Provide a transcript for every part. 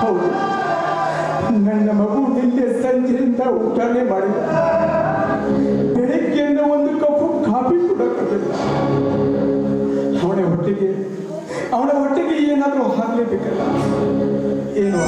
ಹೌದು ನನ್ನ ಮಗು ನಿನ್ನೆ ಸಂಜೆಯಿಂದ ಊಟನೇ ಮಾಡಿದ. ಬೆಳಿಗ್ಗೆಯಿಂದ ಒಂದು ಕಪ್ಪು ಕಾಫಿ ಕೊಡಕ್ಕಾಗಿಲ್ಲ ಅವನ ಹೊಟ್ಟೆಗೆ ಅವನ ಹೊಟ್ಟೆಗೆ ಏನಾದರೂ ಹಾಕ್ಲೇಬೇಕಲ್ಲ ಏನು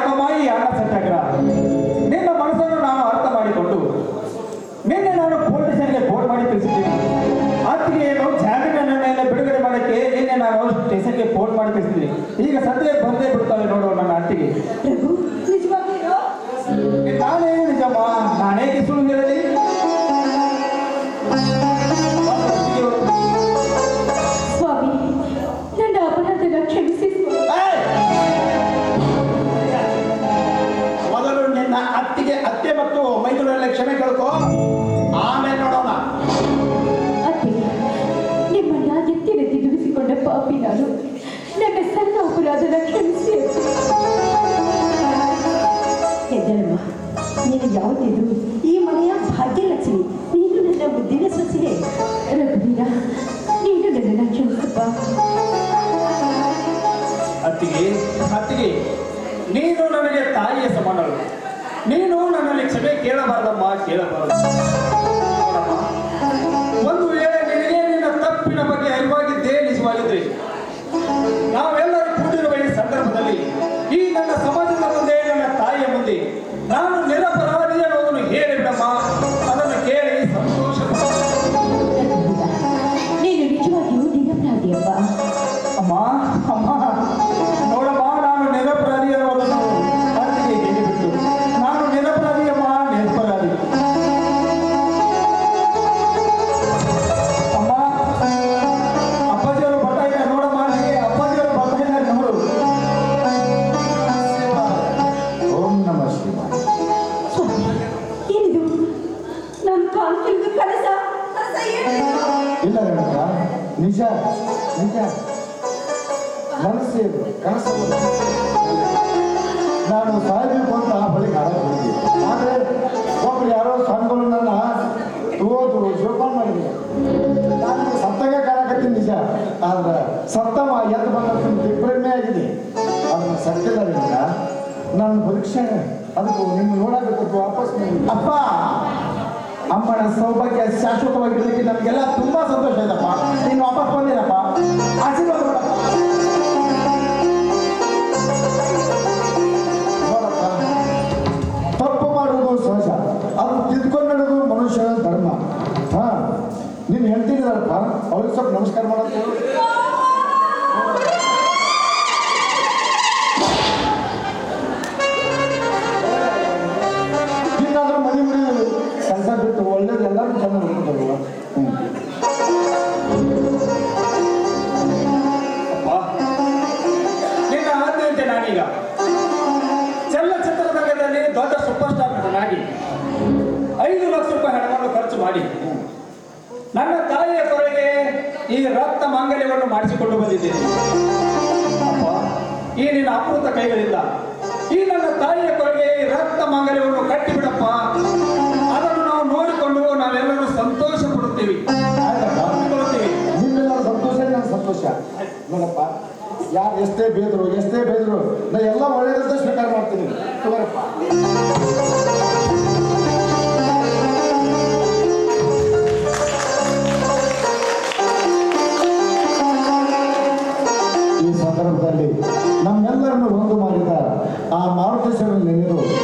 ಆತ್ಮಮಾಯಿ ಅನ್ನ ಸತ್ಯಾಗ್ರಹ ನಿನ್ನ ಮನಸ್ಸನ್ನು ನಾನು ಅರ್ಥ ಮಾಡಿಕೊಂಡು ನಿನ್ನೆ ನಾನು ಪೊಲೀಸರಿಗೆ ಫೋನ್ ಮಾಡಿ ತಿಳಿಸಿದ್ದೀನಿ. ಅತ್ತಿಗೆ ಏನು ಜಾಮೀನು ಮೇಲೆ ಬಿಡುಗಡೆ ಮಾಡಕ್ಕೆ ನಿನ್ನೆ ನಾನು ಸ್ಟೇಷನ್ಗೆ ಫೋನ್ ಮಾಡಿ ತಿಳಿಸಿದ್ದೀನಿ. ಈಗ ಸದ್ಯ ಬಂದೇ ಬಿಡ್ತವೆ ನೋಡುವ ನನ್ನ ಅತ್ತಿಗೆ. ನಾನೇ ನಿಜಮ್ಮ? ನಾನೇ ಸುಳ್ಳು ಅತ್ತಿಗೆ ಅತ್ತಿಗೆ ನೀನು ನನಗೆ ತಾಯಿಯ ಸಮಾನಳು. ನೀನು ನನ್ನಲ್ಲಿ ಕ್ಷಮೆ ಕೇಳಬಾರದಮ್ಮ ಕೇಳಬಾರದು. ಒಂದು ವೇಳೆ ನಿನಗೆ ನಿನ್ನ ತಪ್ಪಿನ ಬಗ್ಗೆ ಅರಿವಾಗಿದ್ದೇ ನಿಜವಾಗಿದ್ರೆ ನಾವೆಲ್ಲರೂ ಕೂಡಿರುವ ಈ ಸಂದರ್ಭದಲ್ಲಿ ಈ ನನ್ನ ಸಮಾಜದ ಮುಂದೆ ನನ್ನ ತಾಯಿಯ ಮುಂದೆ ನಾನು ನಿರಪರಾಧಿ ಅನ್ನೋದನ್ನು ಹೇಳಿದ್ದಮ್ಮ ಅದನ್ನು ಕೇಳಿ ಸಂತೋಷ ನೀನು ನಿಜವಾಗಿಯೂ ನಿರಪರಾಧಿಯಪ್ಪ? ಅಮ್ಮ ಅಮ್ಮ. ಮನಸ್ಸೇ ಕನಸು. ನಾನು ಸಾಯಬೇಕು ಅಂತ ಬಳಿಕ ಹೋಗಿದ್ದೆ ಆದರೆ ಒಬ್ರು ಯಾರೋ ಸ್ವಾಮಿಗಳು ನನ್ನ ತೋದು ಜೋಪಾನ ಮಾಡಿದ್ರು. ನಾನು ಸತ್ತಾಗ ಕಾಣಕತ್ತೀನಿ ನಿಜ. ಆದ್ರೆ ಸತ್ತಮ ಎದ್ದು ಬಂದ ದಿಗ್ಭ್ರಮೆ ಆಗಿದೆ. ಅದನ್ನು ಸತ್ಯದಲ್ಲಿಂದ ನನ್ನ ಪರೀಕ್ಷೆ ಅದಕ್ಕೂ ನಿಮ್ಮ ನೋಡಬೇಕು ವಾಪಸ್. ಅಪ್ಪ! ಅಮ್ಮನ ಸೌಭಾಗ್ಯ ಶಾಶ್ವತವಾಗಿರ್ಲಿಕ್ಕೆ ನಮಗೆಲ್ಲ ತುಂಬಾ ಸಂತೋಷ ಆಯ್ತಪ್ಪ. ನೀನು ವಾಪಸ್ ಬಂದಿರಪ್ಪ. ಮಾಂಗಲ್ಯವನ್ನು ಮಾಡಿಸಿಕೊಂಡು ಬಂದಿದ್ದೀನಿ. ಅಪ್ಪ, ಈ ನಿನ್ನ ಅಮೃತ ಕೈಗಳಿಂದ ಈ ನನ್ನ ತಾಯಿಯ ಕೊಡುಗೆ ಈ ರಕ್ತ ಮಾಂಗಲ್ಯವನ್ನು ಕಟ್ಟಿಬಿಡಪ್ಪ. ಅದನ್ನು ನಾವು ನೋಡಿಕೊಂಡು ನಾವೆಲ್ಲರೂ ಸಂತೋಷ ಪಡುತ್ತೀವಿ. ನಿಮ್ಮೆಲ್ಲರ ಸಂತೋಷ, ನನ್ನ ಸಂತೋಷ. ನೋಡಪ್ಪ ಯಾರು ಎಷ್ಟೇ ಬೇದ್ರು ಎಷ್ಟೇ ಬೇದ್ರು, ನಾ ಎಲ್ಲ ಒಳ್ಳೆಯದಂತ ಸ್ವೀಕಾರ ಮಾಡ್ತೀನಿ. ತಗೋರಪ್ಪ. ser.